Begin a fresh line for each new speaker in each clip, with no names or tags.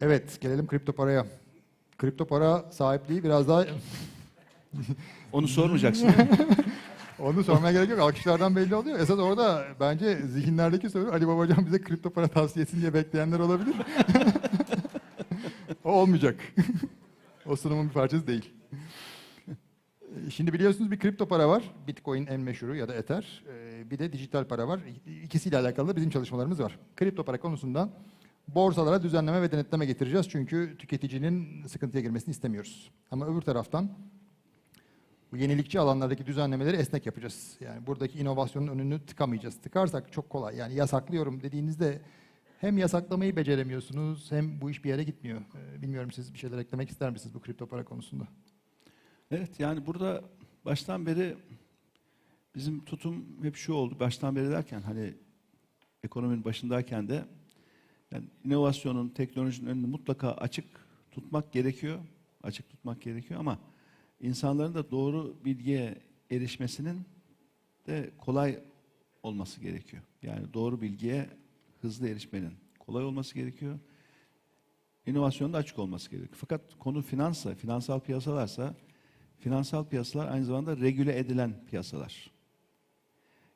Evet, gelelim kripto paraya. Kripto para sahipliği biraz daha
Onu sormayacaksın.
onu sormaya gerek yok. Alkışlardan belli oluyor. Esas orada bence zihinlerdeki soru Ali Babacan bize kripto para tavsiye etsin diye bekleyenler olabilir. o olmayacak. o sunumun bir parçası değil. Şimdi biliyorsunuz bir kripto para var. Bitcoin en meşhuru ya da Ether. Ee, Bir de dijital para var. İkisiyle alakalı da bizim çalışmalarımız var. Kripto para konusunda borsalara düzenleme ve denetleme getireceğiz. Çünkü tüketicinin sıkıntıya girmesini istemiyoruz. Ama öbür taraftan bu yenilikçi alanlardaki düzenlemeleri esnek yapacağız. Yani buradaki inovasyonun önünü tıkamayacağız. Tıkarsak çok kolay. Yani yasaklıyorum dediğinizde hem yasaklamayı beceremiyorsunuz hem bu iş bir yere gitmiyor. Ee, Bilmiyorum siz bir şeyler eklemek ister misiniz bu kripto para konusunda?
evet yani burada baştan beri bizim tutum hep şu oldu. Baştan beri derken hani ekonominin başındayken de yani inovasyonun, teknolojinin önünü mutlaka açık tutmak gerekiyor. Açık tutmak gerekiyor ama insanların da doğru bilgiye erişmesinin de kolay olması gerekiyor. Yani doğru bilgiye hızlı erişmenin kolay olması gerekiyor. İnovasyonun da açık olması gerekiyor. Fakat konu finansa, finansal piyasalarsa finansal piyasalar aynı zamanda regüle edilen piyasalar.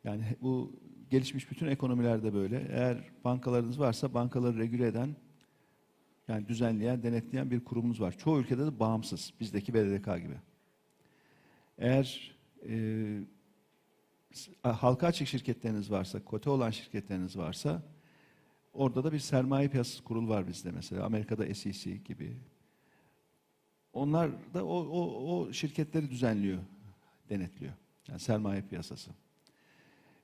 Yani bu gelişmiş bütün ekonomilerde böyle. Eğer bankalarınız varsa bankaları regüle eden yani düzenleyen, denetleyen bir kurumunuz var. Çoğu ülkede de bağımsız. Bizdeki BDDK gibi. Eğer e, halka açık şirketleriniz varsa, kote olan şirketleriniz varsa orada da bir sermaye piyasası kurulu var bizde mesela. Amerika'da SEC gibi. Onlar da o, o, o şirketleri düzenliyor, denetliyor. Yani sermaye piyasası.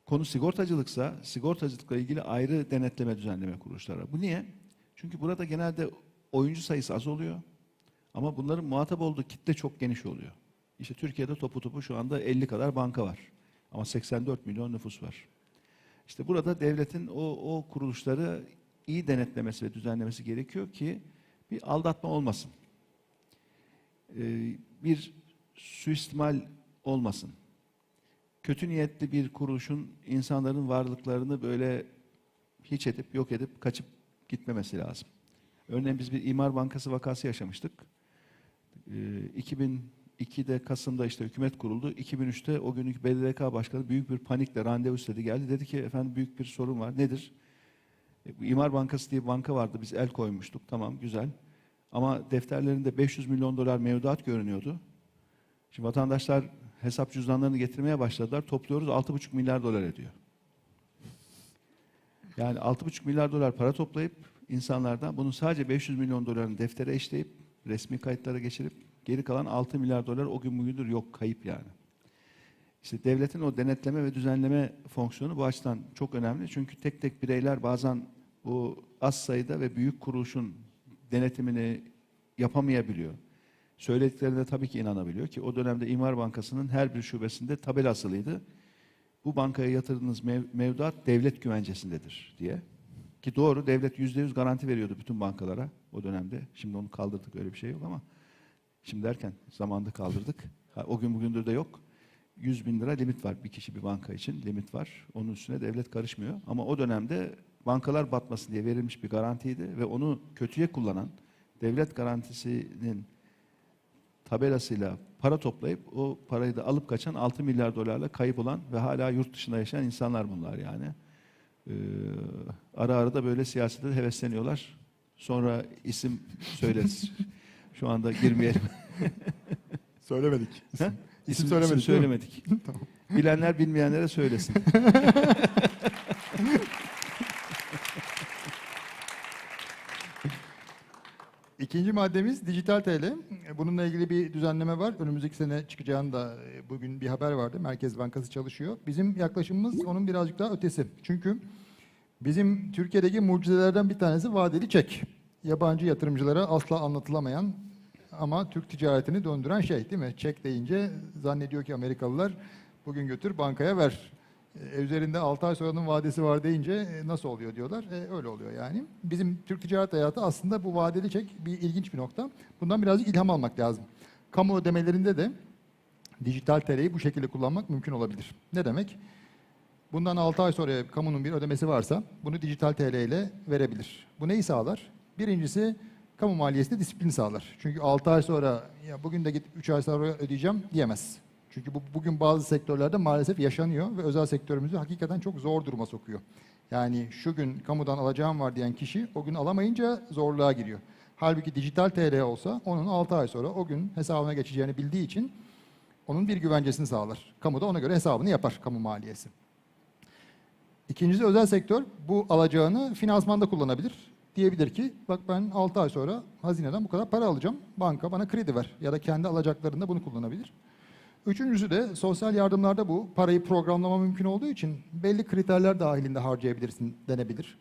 Konu sigortacılıksa, sigortacılıkla ilgili ayrı denetleme düzenleme kuruluşları. Bu niye? Çünkü burada genelde oyuncu sayısı az oluyor. Ama bunların muhatap olduğu kitle çok geniş oluyor. İşte Türkiye'de topu topu şu anda 50 kadar banka var. Ama 84 milyon nüfus var. İşte burada devletin o, o kuruluşları iyi denetlemesi ve düzenlemesi gerekiyor ki bir aldatma olmasın. Ee, bir suistimal olmasın. Kötü niyetli bir kuruluşun insanların varlıklarını böyle hiç edip yok edip kaçıp gitmemesi lazım. Örneğin biz bir imar bankası vakası yaşamıştık. Ee, 2002'de Kasım'da işte hükümet kuruldu. 2003'te o günkü BDDK başkanı büyük bir panikle randevu istedi geldi. Dedi ki efendim büyük bir sorun var. Nedir? E, İmar Bankası diye bir banka vardı. Biz el koymuştuk. Tamam güzel. Ama defterlerinde 500 milyon dolar mevduat görünüyordu. Şimdi vatandaşlar hesap cüzdanlarını getirmeye başladılar. Topluyoruz 6,5 milyar dolar ediyor. Yani 6,5 milyar dolar para toplayıp insanlardan bunun sadece 500 milyon dolarını deftere eşleyip resmi kayıtlara geçirip geri kalan 6 milyar dolar o gün bugündür yok kayıp yani. İşte devletin o denetleme ve düzenleme fonksiyonu bu açıdan çok önemli. Çünkü tek tek bireyler bazen bu az sayıda ve büyük kuruluşun denetimini yapamayabiliyor. Söylediklerine tabii ki inanabiliyor ki o dönemde İmar Bankası'nın her bir şubesinde tabela asılıydı. Bu bankaya yatırdığınız mev- mevduat devlet güvencesindedir diye. Ki doğru devlet yüzde yüz garanti veriyordu bütün bankalara o dönemde. Şimdi onu kaldırdık öyle bir şey yok ama şimdi derken zamanda kaldırdık. O gün bugündür de yok. 100 bin lira limit var bir kişi bir banka için limit var. Onun üstüne devlet karışmıyor. Ama o dönemde bankalar batmasın diye verilmiş bir garantiydi ve onu kötüye kullanan devlet garantisinin tabelasıyla para toplayıp o parayı da alıp kaçan 6 milyar dolarla kayıp olan ve hala yurt dışında yaşayan insanlar bunlar yani. Ee, ara ara da böyle siyasete hevesleniyorlar. Sonra isim söyleriz. Şu anda girmeyelim.
Söylemedik.
Ha?
İsim söylemedik, değil mi?
söylemedik. Bilenler bilmeyenlere söylesin.
İkinci maddemiz dijital TL. Bununla ilgili bir düzenleme var. Önümüzdeki sene çıkacağını da e, bugün bir haber vardı. Merkez Bankası çalışıyor. Bizim yaklaşımımız onun birazcık daha ötesi. Çünkü bizim Türkiye'deki mucizelerden bir tanesi vadeli çek. Yabancı yatırımcılara asla anlatılamayan ama Türk ticaretini döndüren şey değil mi? Çek deyince zannediyor ki Amerikalılar bugün götür bankaya ver. E, üzerinde 6 ay sonranın vadesi var deyince e, nasıl oluyor diyorlar. E, öyle oluyor yani. Bizim Türk ticaret hayatı aslında bu vadeli çek bir ilginç bir nokta. Bundan birazcık ilham almak lazım. Kamu ödemelerinde de dijital TL'yi bu şekilde kullanmak mümkün olabilir. Ne demek? Bundan 6 ay sonra kamunun bir ödemesi varsa bunu dijital TL ile verebilir. Bu neyi sağlar? Birincisi kamu maliyesi de disiplin sağlar. Çünkü 6 ay sonra ya bugün de git 3 ay sonra ödeyeceğim diyemez. Çünkü bu bugün bazı sektörlerde maalesef yaşanıyor ve özel sektörümüzü hakikaten çok zor duruma sokuyor. Yani şu gün kamudan alacağım var diyen kişi o gün alamayınca zorluğa giriyor. Halbuki dijital TL olsa onun 6 ay sonra o gün hesabına geçeceğini bildiği için onun bir güvencesini sağlar. Kamu da ona göre hesabını yapar kamu maliyesi. İkincisi özel sektör bu alacağını finansmanda kullanabilir. Diyebilir ki bak ben 6 ay sonra hazineden bu kadar para alacağım. Banka bana kredi ver ya da kendi alacaklarında bunu kullanabilir. Üçüncüsü de sosyal yardımlarda bu parayı programlama mümkün olduğu için belli kriterler dahilinde harcayabilirsin denebilir.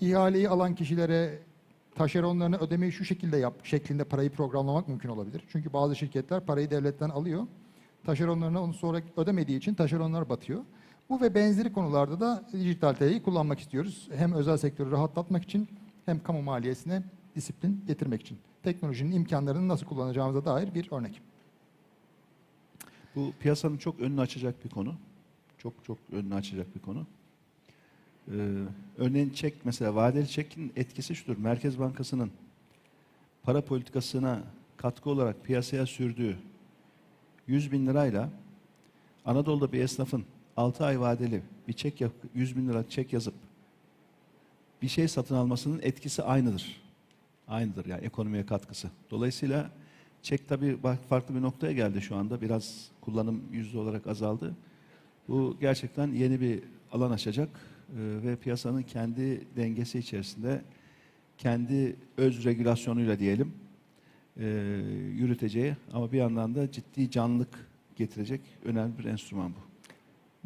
İhaleyi alan kişilere taşeronlarına ödemeyi şu şekilde yap şeklinde parayı programlamak mümkün olabilir. Çünkü bazı şirketler parayı devletten alıyor. Taşeronlarına onu sonra ödemediği için taşeronlar batıyor. Bu ve benzeri konularda da dijital TL'yi kullanmak istiyoruz. Hem özel sektörü rahatlatmak için hem kamu maliyesine disiplin getirmek için. Teknolojinin imkanlarını nasıl kullanacağımıza dair bir örnek.
Bu piyasanın çok önünü açacak bir konu. Çok çok önünü açacak bir konu. Ee, örneğin çek mesela vadeli çekin etkisi şudur. Merkez Bankası'nın para politikasına katkı olarak piyasaya sürdüğü 100 bin lirayla Anadolu'da bir esnafın 6 ay vadeli bir çek yap, 100 bin lira çek yazıp bir şey satın almasının etkisi aynıdır. Aynıdır yani ekonomiye katkısı. Dolayısıyla çek tabii farklı bir noktaya geldi şu anda. Biraz kullanım yüzde olarak azaldı. Bu gerçekten yeni bir alan açacak e, ve piyasanın kendi dengesi içerisinde kendi öz regülasyonuyla diyelim e, yürüteceği ama bir yandan da ciddi canlılık getirecek önemli bir enstrüman bu.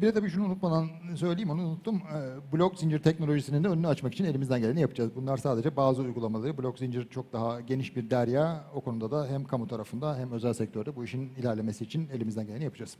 Bir de tabii şunu unutmadan söyleyeyim, onu unuttum. Ee, Blok zincir teknolojisinin de önünü açmak için elimizden geleni yapacağız. Bunlar sadece bazı uygulamaları. Blok zincir çok daha geniş bir derya. O konuda da hem kamu tarafında hem özel sektörde bu işin ilerlemesi için elimizden geleni yapacağız.